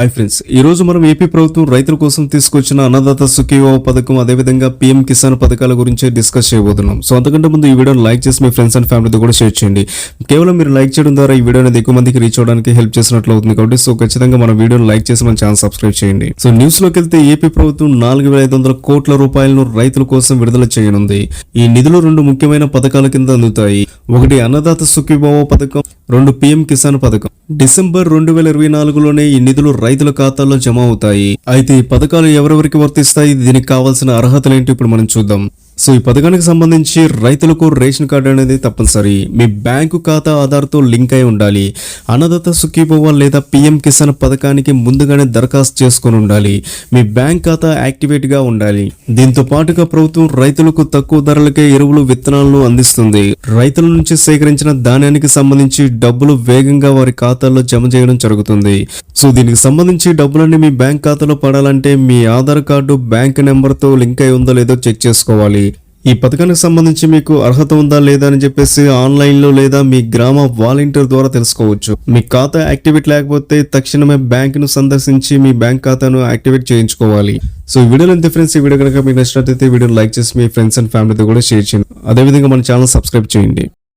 Hi friends ఈ రోజు మనం ఏపీ ప్రభుత్వం రైతుల కోసం తీసుకొచ్చిన అన్నదాత సుఖీవో పథకం అదేవిధంగా పీఎం కిసాన్ పథకాల గురించి డిస్కస్ చేయబోతున్నాం. సో అంతకంటే ముందు ఈ వీడియోని లైక్ చేసి మీ ఫ్రెండ్స్ అండ్ ఫ్యామిలీతో కూడా షేర్ చేయండి. కేవలం మీరు లైక్ చేయడం ద్వారా ఈ వీడియో అనేది ఎక్కువ మందికి రీచ్ అవడానికి హెల్ప్ చేసినట్లు అవుతుంది కాబట్టి సో ఖచ్చితంగా మన వీడియోని లైక్ చేసి మన ఛానల్ సబ్స్క్రైబ్ చేయండి. సో న్యూస్లోకి వెళ్తే ఏపీ ప్రభుత్వం నాలుగు వేల ఐదు వందల కోట్ల రూపాయలను రైతుల కోసం విడుదల చేయనుంది. ఈ నిధులు రెండు ముఖ్యమైన పథకాల కింద అందుతాయి. ఒకటి అన్నదాత సుఖీభావ పథకం రెండు పీఎం కిసాన్ పథకం. డిసెంబర్ రెండు వేల ఇరవై నాలుగులోనే ఈ నిధులు రైతుల ఖాతాల్లో జమ అవుతాయి. అయితే ఈ పథకాలు ఎవరెవరికి వర్తిస్తాయి? దీనికి కావాల్సిన అర్హతలు ఏంటి? ఇప్పుడు మనం చూద్దాం. సో ఈ పథకానికి సంబంధించి రైతులకు రేషన్ కార్డు అనేది తప్పనిసరి. మీ బ్యాంకు ఖాతా ఆధార్తో లింక్ అయి ఉండాలి. అన్నదాత సుఖీభవ లేదా పిఎం కిసాన్ పథకానికి ముందుగానే దరఖాస్తు చేసుకొని ఉండాలి. మీ బ్యాంక్ ఖాతా యాక్టివేట్గా ఉండాలి. దీంతో పాటుగా ప్రభుత్వం రైతులకు తక్కువ ధరలకే ఎరువులు విత్తనాలను అందిస్తుంది. రైతుల నుంచి సేకరించిన ధాన్యానికి సంబంధించి డబ్బులు వేగంగా వారి ఖాతాల్లో జమ చేయడం జరుగుతుంది. సో దీనికి సంబంధించి డబ్బులన్నీ మీ బ్యాంక్ ఖాతాలో పడాలంటే మీ ఆధార్ కార్డు బ్యాంక్ నెంబర్తో లింక్ అయి ఉందో లేదో చెక్ చేసుకోవాలి. ఈ పథకానికి సంబంధించి మీకు అర్హత ఉందా లేదా అని చెప్పేసి ఆన్లైన్లో లేదా మీ గ్రామ వాలంటీర్ ద్వారా తెలుసుకోవచ్చు. మీ ఖాతా యాక్టివేట్ లేకపోతే తక్షణమే బ్యాంకును సందర్శించి మీ బ్యాంక్ ఖాతాను యాక్టివేట్ చేయించుకోవాలి. సో ఈ వీడియోలో ఎంత ఫ్రెండ్స్ ఈ వీడియో కనుక మీకు నచ్చినట్లయితే వీడియో లైక్ చేసి మీ ఫ్రెండ్స్ అండ్ ఫ్యామిలీతో కూడా షేర్ చేయండి. అదేవిధంగా మన ఛానల్ సబ్స్క్రైబ్ చేయండి.